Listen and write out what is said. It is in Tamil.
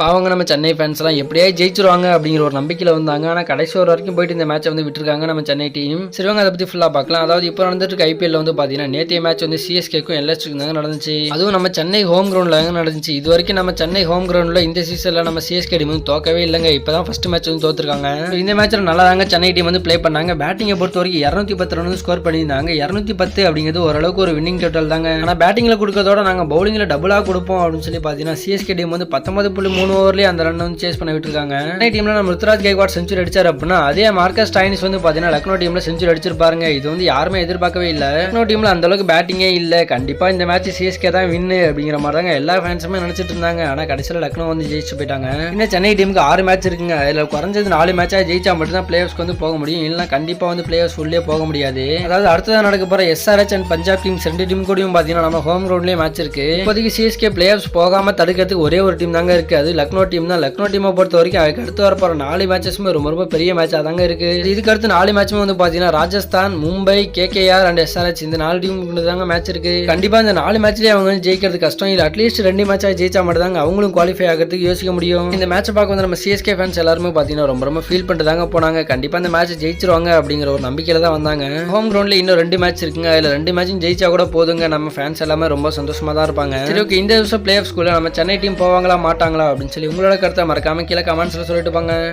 பாவங்க நம்ம சென்னை ஃபேன்ஸ்லாம் எப்படியா ஜெயிச்சிருவாங்க அப்படிங்கிற ஒரு நம்பிக்கையில் வந்தாங்க. ஆனால் கடைசி ஒரு வரைக்கும் போயிட்டு இந்த மேட்சை வந்து விட்டுருக்காங்க நம்ம சென்னை டீம் சரிவாங்க அதை பற்றி ஃபுல்லாக பார்க்கலாம். அதாவது இப்போ நடந்துட்டு இருக்க ஐபிஎல்ல வந்து பார்த்தீங்கன்னா நேற்றைய மேட்ச் வந்து சிஎஸ்கேக்கும் எல்எஸ்க்கும் தாங்க நடந்துச்சு. அதுவும் நம்ம சென்னை ஹோம் கிரவுண்டில் தாங்க நடந்துச்சு. இது வரைக்கும் நம்ம சென்னை ஹோம் கிரவுண்டில் இந்த சீசனில் நம்ம சிஎஸ்கே டீம் வந்து தோக்கவே இல்லைங்க. இப்போ தான் ஃபஸ்ட் மேட்ச் வந்து தோத்துருக்காங்க. இந்த மேட்ச்சில் நல்லா தாங்க சென்னை டீம் வந்து ப்ளே பண்ணாங்க. பேட்டிங்கை பொறுத்த வரைக்கும் இரநூத்தி பத்து ரன் ஸ்கோர் பண்ணியிருந்தாங்க. இரநூத்தி பத்து அப்படிங்கிறது ஓரளவுக்கு ஒரு வின்னிங் டோட்டல் தாங்க. ஆனால் பேட்டிங்கில் கொடுக்கறதோட நாங்கள் பவுலிங்கில் டபுளாக கொடுப்போம் அப்படின்னு சொல்லி பார்த்தீங்கன்னா சிஎஸ்கே டீம் வந்து பத்தொன்பது புள்ளி மூணு ஓவர்லேயே அந்த ரன் வந்து சேஸ் பண்ண விட்டுருக்காங்க. சென்னை டீம்ல நம்ம ருத்ராஜ் கேக்வாட் செஞ்சுரி அடிச்சார் அப்படின்னா அதே மார்க்கஸ் டைனிஸ் வந்து பார்த்தீங்கன்னா லக்னோ டீம்ல செஞ்சுரி அடிச்சிருப்பாருங்க இது வந்து யாருமே எதிர்பார்க்கவே இல்லை. லக்னோ டீம்ல அந்த அளவுக்கு பேட்டிங்கே இல்லை. கண்டிப்பா இந்த மேட்ச் சிஎஸ்கே தான் வின்னு அப்படிங்கிற மாதிரி தாங்க எல்லா ஃபேன்ஸுமே நினைச்சிட்டு இருந்தாங்க. ஆனா கடைசியில் லக்னோ வந்து ஜெயிச்சு போயிட்டாங்க. இன்னும் சென்னை டீமுக்கு ஆறு மேட்ச் இருக்குங்க. அதுல குறைஞ்சது நாலு மேட்சா ஜெயிச்சா மட்டும் தான் பிளேயர்ஸ்க்கு வந்து போக முடியும். இல்லைன்னா கண்டிப்பா வந்து பிளேயர்ஸ் உள்ளே போக முடியாது. அதாவது அடுத்ததான் நடக்க போற எஸ்ஆர்எச் அண்ட் பஞ்சாப் கிங்ஸ் ரெண்டு டீம் கூடயும் பாத்தீங்கன்னா நம்ம ஹோம் கிரவுண்ட்லயே மேட்ச் இருக்கு. இப்போதைக்கு சிஎஸ்கே பிளேயர்ஸ் போகாம தடுக்கிறதுக்கு ஒரே ஒரு டீம் தாங்க இருக்கு. அது லக்னோ டீம் தான். லக்னோ டீமை பொறுத்த வரைக்கும் அதுக்கு அடுத்து வர நாலு மேட்சஸுமே ரொம்ப ரொம்ப பெரிய மேட்சாக தாங்க இருக்கு. இதுக்கு அடுத்து நாலு மேட்சுமே வந்து பார்த்தீங்கன்னா Rajasthan Mumbai KKR and SRH இந்த நாலு டீம் தாங்க மேட்ச் இருக்கு. கண்டிப்பா இந்த நாலு மேட்ச்லயே அவங்க ஜெயிக்கிறது கஷ்டம். இல்லை அட்லீஸ்ட் ரெண்டு மேட்சாக ஜெயிச்சா மட்டும் தாங்க அவங்களும் குவாலிஃபை ஆகிறதுக்கு யோசிக்க முடியும். இந்த மேட்சை பார்க்க வந்து நம்ம சிஎஸ்கே ஃபேன்ஸ் எல்லாருமே பார்த்தீங்கன்னா ரொம்ப ரொம்ப ஃபீல் பண்ணிட்டு தாங்க போனாங்க. கண்டிப்பா இந்த மேட்ச் ஜெயிச்சிருவாங்க அப்படிங்கிற ஒரு நம்பிக்கையில தான் வந்தாங்க. ஹோம் கிரவுண்ட்ல இன்னும் ரெண்டு மேட்ச் இருக்குங்க. அதுல ரெண்டு மேட்சும் ஜெயிச்சா கூட போதுங்க. நம்ம ஃபேன்ஸ் எல்லாமே ரொம்ப சந்தோஷமா தான் இருப்பாங்க. சரி ஓகே இந்த வருஷம் பிளே ஆஃப் ஸ்கூல்ல நம்ம சென்னை டீம் போவாங்களா மாட்டாங்களா அப்படின்னு சொல்லி உங்களோட கருத்தை மறக்காம கீழே கமெண்ட்ஸ்ல சொல்லிட்டு போங்க.